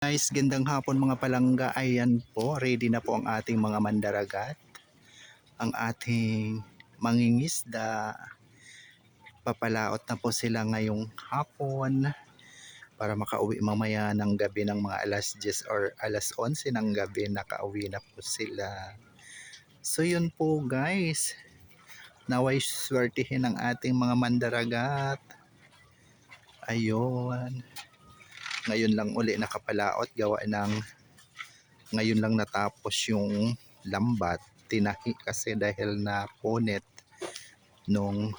Guys, gandang hapon mga palangga. Ayan po, ready na po ang ating mga mandaragat. Ang ating mangingisda. Papalaot na po sila ngayong hapon para makauwi mamaya ng gabi ng mga alas 10 or alas 11 ng gabi nakauwi na po sila. So yun po guys. Naway swertihin ang ating mga mandaragat. Ayun ngayon lang uli nakapalaot gawa ng ngayon lang natapos yung lambat. Tinahi kasi dahil na ponet nung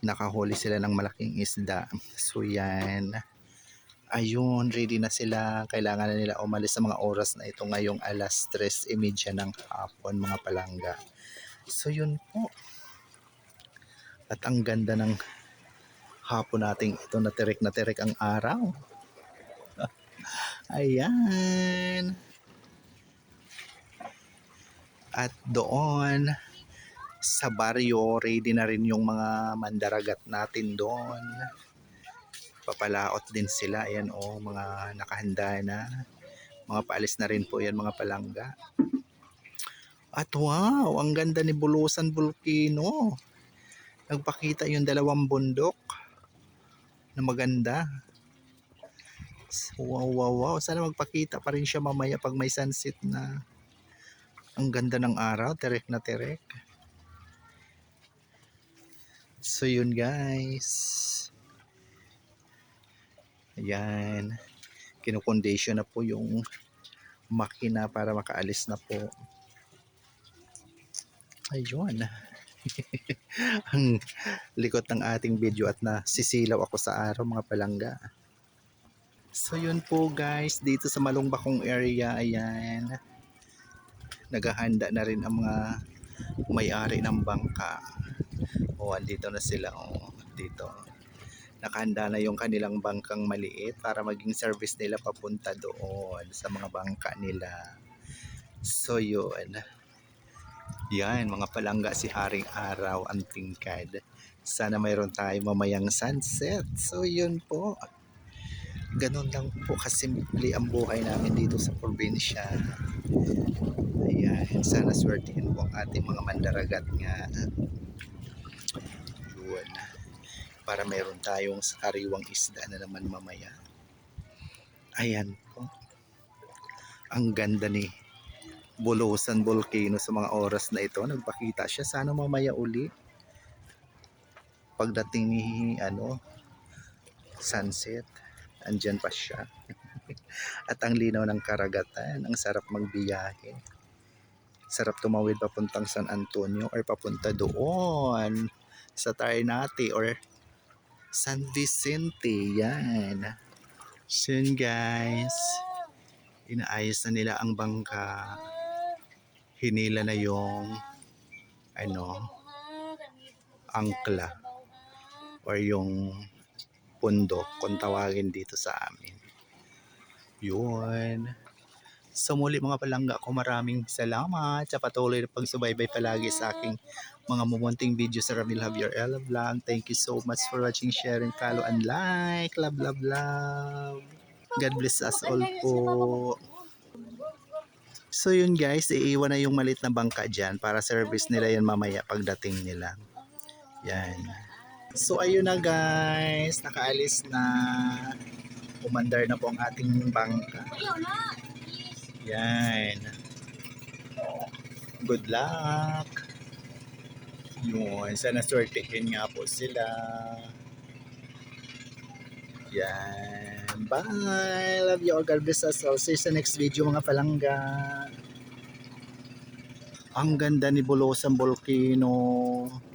nakahuli sila ng malaking isda. So yan. Ayun ready na sila. Kailangan na nila umalis sa mga oras na ito ngayong alas 3.30 ng hapon mga palangga. So yun po. At ang ganda ng hapon nating ito. Na tirik na tirik ang araw Ayan. At doon sa baryo, ready na rin yung mga mandaragat natin doon. Papalaot din sila. Ayan o, oh, mga nakahanda na. Mga paalis na rin po yan mga palangga. At wow, ang ganda ni Bulusan Volcano. Nagpakita yung dalawang bundok na maganda. Wow, wow, wow. Sana magpakita pa rin siya mamaya pag may sunset na. Ang ganda ng araw. Terek na terek. So yun guys. Ayan. Kinukondisyon na po yung makina para makaalis na po. Ayun. ang likot ng ating video at nasisilaw ako sa araw mga palangga. So yun po guys, dito sa Malungbakong area, ayan. Naghahanda na rin ang mga may-ari ng bangka. O, andito na sila, o, dito. Nakahanda na yung kanilang bangkang maliit para maging service nila papunta doon sa mga bangka nila. So yun. Yan, mga palangga si Haring Araw ang tingkad. Sana mayroon tayo mamayang sunset. So yun po ganun lang po kasimple ang buhay namin dito sa probinsya. Ayan, sana swertihin po ang ating mga mandaragat nga. Yun. Para mayroon tayong sariwang isda na naman mamaya. Ayan po. Ang ganda ni Bulusan Volcano sa mga oras na ito. Nagpakita siya. Sana mamaya uli. Pagdating ni ano, sunset andyan pa siya. At ang linaw ng karagatan, ang sarap magbiyahe. Sarap tumawid papuntang San Antonio or papunta doon sa Ternate or San Vicente. Yan. So yun guys, inaayos na nila ang bangka. Hinila na yung ano, angkla or yung pundo kung tawagin dito sa amin. Yun. So muli mga palangga ko maraming salamat sa patuloy na pagsubaybay palagi sa aking mga mumunting video sa Ramil Javier Ella Vlog. Thank you so much for watching, sharing, follow, and like. Love, love, love. God bless us all po. So yun guys, iiwan na yung malit na bangka dyan para service nila yan mamaya pagdating nila. Yan. So ayun na guys, nakaalis na. Umandar na po ang ating bangka. Yan. Good luck. Yun, sana swertihin nga po sila. Yan. Bye. Love you all. God bless us all. See you sa next video mga palangga. Ang ganda ni Bulosan Volcano.